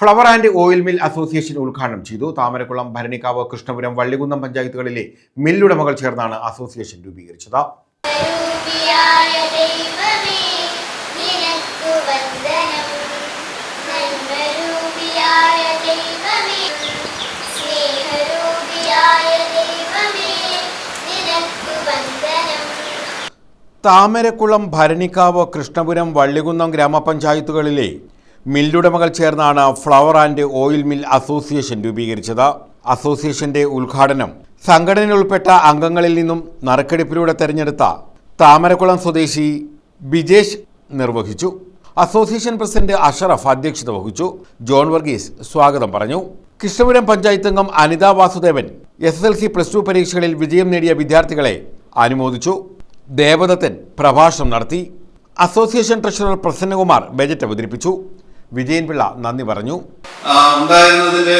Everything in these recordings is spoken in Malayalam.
Flour and oil mill association ഉദ്ഘാടനം ചെയ്തു. താമരക്കുളം ഭരണിക്കാവ് കൃഷ്ണപുരം വള്ളികുന്നം പഞ്ചായത്തുകളിലെ മില്ലുടമകൾ ചേർന്നാണ് അസോസിയേഷൻ രൂപീകരിച്ചത്. താമരക്കുളം ഭരണിക്കാവ് കൃഷ്ണപുരം വള്ളികുന്നം ഗ്രാമപഞ്ചായത്തുകളിലെ മില്ലുടമകൾ ചേർന്നാണ് flour and oil mill association രൂപീകരിച്ചത്. അസോസിയേഷന്റെ ഉദ്ഘാടനം സംഘടനയിൽ ഉൾപ്പെട്ട അംഗങ്ങളിൽ നിന്നും നറുക്കെടുപ്പിലൂടെ തെരഞ്ഞെടുത്ത താമരക്കുളം സ്വദേശി ബിജേഷ് നിർവഹിച്ചു. അസോസിയേഷൻ പ്രസിഡന്റ് അഷറഫ് അധ്യക്ഷത വഹിച്ചു. ജോൺ വർഗീസ് സ്വാഗതം പറഞ്ഞു. കൃഷ്ണപുരം പഞ്ചായത്ത് അംഗം Anitha Vasudevan S S L C plus two പരീക്ഷകളിൽ വിജയം നേടിയ വിദ്യാർത്ഥികളെ അനുമോദിച്ചു. ദേവദത്തൻ പ്രഭാഷണം നടത്തി. അസോസിയേഷൻ ട്രഷറർ പ്രസന്നകുമാർ ബജറ്റ് അവതരിപ്പിച്ചു. വിജയൻപിള്ള നന്ദി പറഞ്ഞു. ഉണ്ടായിരുന്നതിന്റെ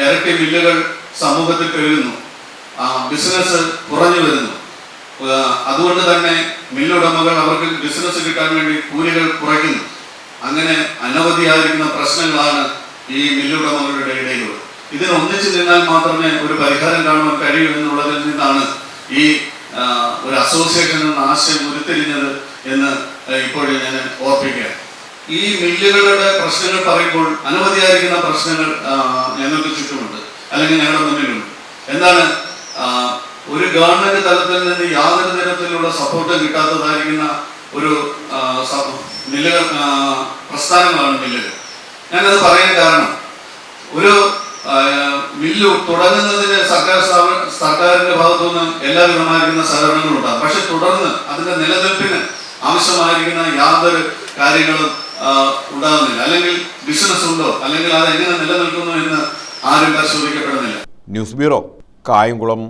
ഇരട്ടി ബില്ലുകൾ സമൂഹത്തിൽ പെരുകുന്നു. ബിസിനസ് കുറഞ്ഞു വരുന്നു. അതുകൊണ്ട് തന്നെ മില്ലുടമകൾ അവർക്ക് ബിസിനസ് കിട്ടാൻ വേണ്ടി കൂലികൾ കുറയ്ക്കുന്നു. അങ്ങനെ അനവധിയായിരിക്കുന്ന പ്രശ്നങ്ങളാണ് ഈ മില്ലുടമകളുടെ ഇടയിലുള്ളത്. ഇതിന് ഒന്നിച്ചു നിന്നാൽ മാത്രമേ ഒരു പരിഹാരം കാണാൻ കഴിയൂ എന്നുള്ളതിൽ നിന്നാണ് ഈ ഒരു അസോസിയേഷൻ എന്ന ആശയം ഉരുത്തിരിഞ്ഞത് എന്ന് ഇപ്പോഴും ഞാൻ ഓർപ്പിക്കുകയാണ്. ഈ മില്ലുകളുടെ പ്രശ്നങ്ങൾ പറയുമ്പോൾ അനവധിയായിരിക്കുന്ന പ്രശ്നങ്ങൾ ഞങ്ങൾക്ക് ചുറ്റുമുണ്ട്. അല്ലെങ്കിൽ ഞങ്ങളുടെ മുന്നിലുണ്ട്. എന്താണ് ഒരു ഗവൺമെന്റ് തലത്തിൽ നിന്ന് യാതൊരു തരത്തിലുള്ള സപ്പോർട്ട് കിട്ടാത്തതായിരിക്കുന്ന ഒരു മില്ലുകൾ പ്രസ്ഥാനങ്ങളാണ് മില്ലുകൾ. ഞാനത് പറയാൻ കാരണം ഒരു മില്ലു തുടങ്ങുന്നതിന് സർക്കാർ സർക്കാരിന്റെ ഭാഗത്തു നിന്ന് എല്ലാവിധമായിരിക്കുന്ന സഹകരണങ്ങളും ഉണ്ടാകും പക്ഷെ തുടർന്ന് അതിന്റെ നിലനിൽപ്പിന് ആവശ്യമായിരിക്കുന്ന യാതൊരു കാര്യങ്ങളും ഉണ്ടാകുന്നില്ല. അല്ലെങ്കിൽ ബിസിനസ് ഉണ്ടോ? അല്ലെങ്കിൽ അത് എങ്ങനെ നിലനിൽക്കുന്നു എന്ന് ആരും പരിശോധിക്കപ്പെടുന്നില്ല. News bureau Kayamkulam